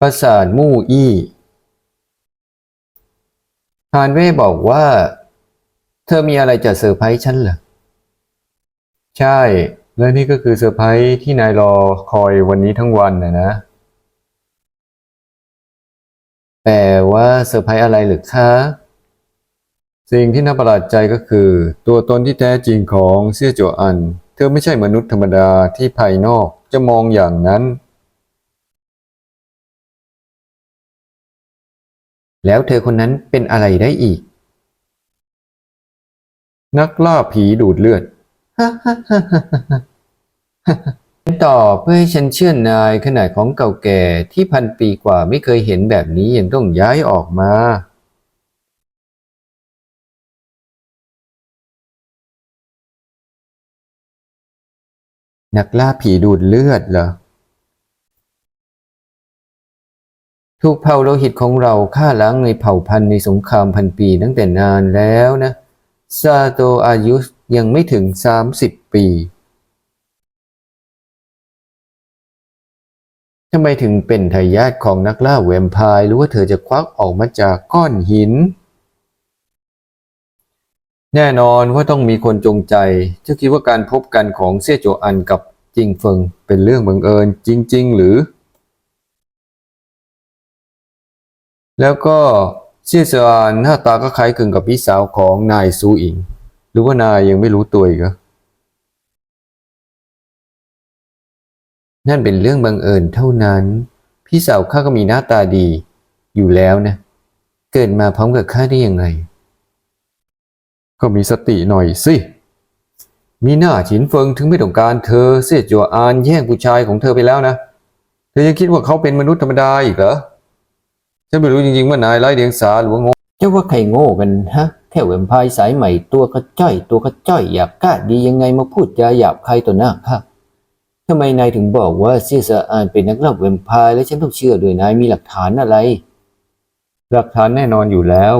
ปราสาทมู่อี้ฮานเว่บอกว่า เธอมีอะไรจะเซอร์ไพรส์ฉันเหรอ ใช่ และนี่ก็คือเซอร์ไพรส์ที่นายรอคอยวันนี้ทั้งวันนะนะ แต่ว่าเซอร์ไพรส์อะไรหรือคะ สิ่งที่น่าประหลาดใจก็คือ ตัวตนที่แท้จริงของเสี่ยโจอัน เธอไม่ใช่มนุษย์ธรรมดาที่ภายนอกจะมองอย่างนั้น แล้วเธอคนนั้นเป็นอะไรได้อีก นักล่าผีดูดเลือดฉันตอบเพื่อให้ฉันเชื่อนายขนาดของเก่าแก่ที่พันปีกว่าไม่เคยเห็นแบบนี้ยังต้องย้ายออกมา นักล่าผีดูดเลือดเหรอ ถูกเผ่าโลหิตของเราฆ่าล้างในเผ่าพันธุ์ในสงครามพันปีตั้งแต่นานแล้วนะ ซาโตอายุยังไม่ถึงสามสิบปีทำไมถึงเป็นทายาทของนักล่าแวมไพร์หรือว่าเธอจะควักออกมาจากก้อนหิน แน่นอนว่าต้องมีคนจงใจเจ้าคิดว่าการพบกันของเสี่ยโจอันกับจิงเฟิงเป็นเรื่องบังเอิญจริง ๆ หรือ แล้วก็เสี่ยเซอานหน้าตาก็คล้ายคลึงกับพี่สาวของนายซูอิง หรือว่านายยังไม่รู้ตัวอีกเหรอนั่นเป็นเรื่องบังเอิญเท่านั้น พี่สาวข้าก็มีหน้าตาดี อยู่แล้วนะ เกิดมาพร้อมกับข้าได้ยังไง ก็มีสติหน่อยสิ มีหน้าฉินเฟิงถึงไม่ต้องการเธอเสียจัวอานแย่งผู้ชายของเธอไปแล้วนะ เธอยังคิดว่าเขาเป็นมนุษย์ธรรมดาอีกเหรอ ฉันไม่รู้จริงๆว่านายไร้เดียงสาหรือว่าโง่เจ้าว่าใครโง่กันฮะแค่แวมไพร์สายใหม่ตัวก็จ้อย ตัวก็จ้อยอยากกล้าดียังไงมาพูดจาหยาบใครต่อหน้าข้าทำไมนายถึงบอกว่าเซียสอานเป็นนักเล่าแวมไพร์และฉันต้องเชื่อด้วยนายมีหลักฐานอะไร หลักฐานแน่นอนอยู่แล้ว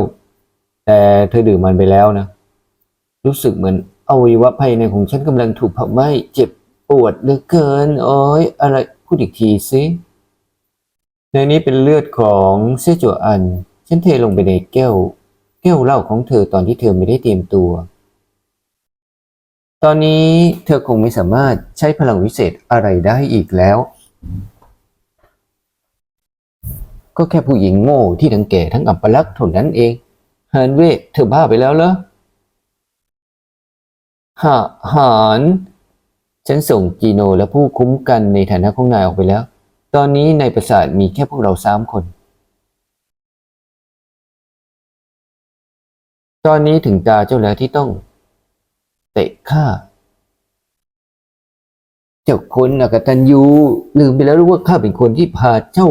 แต่เธอดื่มมันไปแล้วนะ รู้สึกเหมือนอวัยวะภายในของฉันกำลังถูกเผาไหม้เจ็บปวดเหลือเกินโอ้ยอะไรพูดอีกทีสิ ในนี้เป็นเลือดของเสี่ยจัวอัน ฉันเทลงไปในแก้ว แก้วเหล้าของเธอตอนที่เธอไม่ได้เตรียมตัว ตอนนี้เธอคงไม่สามารถใช้พลังวิเศษอะไรได้อีกแล้ว ก็แค่ผู้หญิงโง่ที่ทั้งแก่ทั้งอัปลักษณ์เท่านั้นเองฮานเว่เธอบ้าไปแล้วเหรอหาหานฉันส่งจีโนและผู้คุ้มกันในฐานะของนายออกไปแล้ว ตอนนี้ในปราสาทมีแค่พวกเราสามคน ตอนนี้ถึงตาเจ้าแล้วที่ต้อง เตะข้าเจ้าคนอกตันยูลืมไปแล้วหรือว่าข้าเป็นคนที่พาเจ้า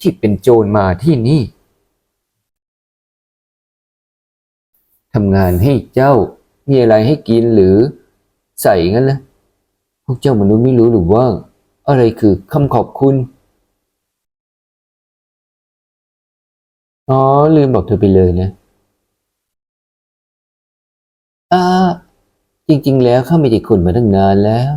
ที่เป็นโจรมาที่นี่ทำงานให้เจ้ามีอะไรให้กินหรือใส่งั้นละพวกเจ้ามนุษย์ไม่รู้หรือว่า อะไรคือคำขอบคุณ อ๋อ ลืมบอกเธอไปเลยนะอ่าจริง ๆ แล้วข้าไม่ได้คนมาตั้งนานแล้ว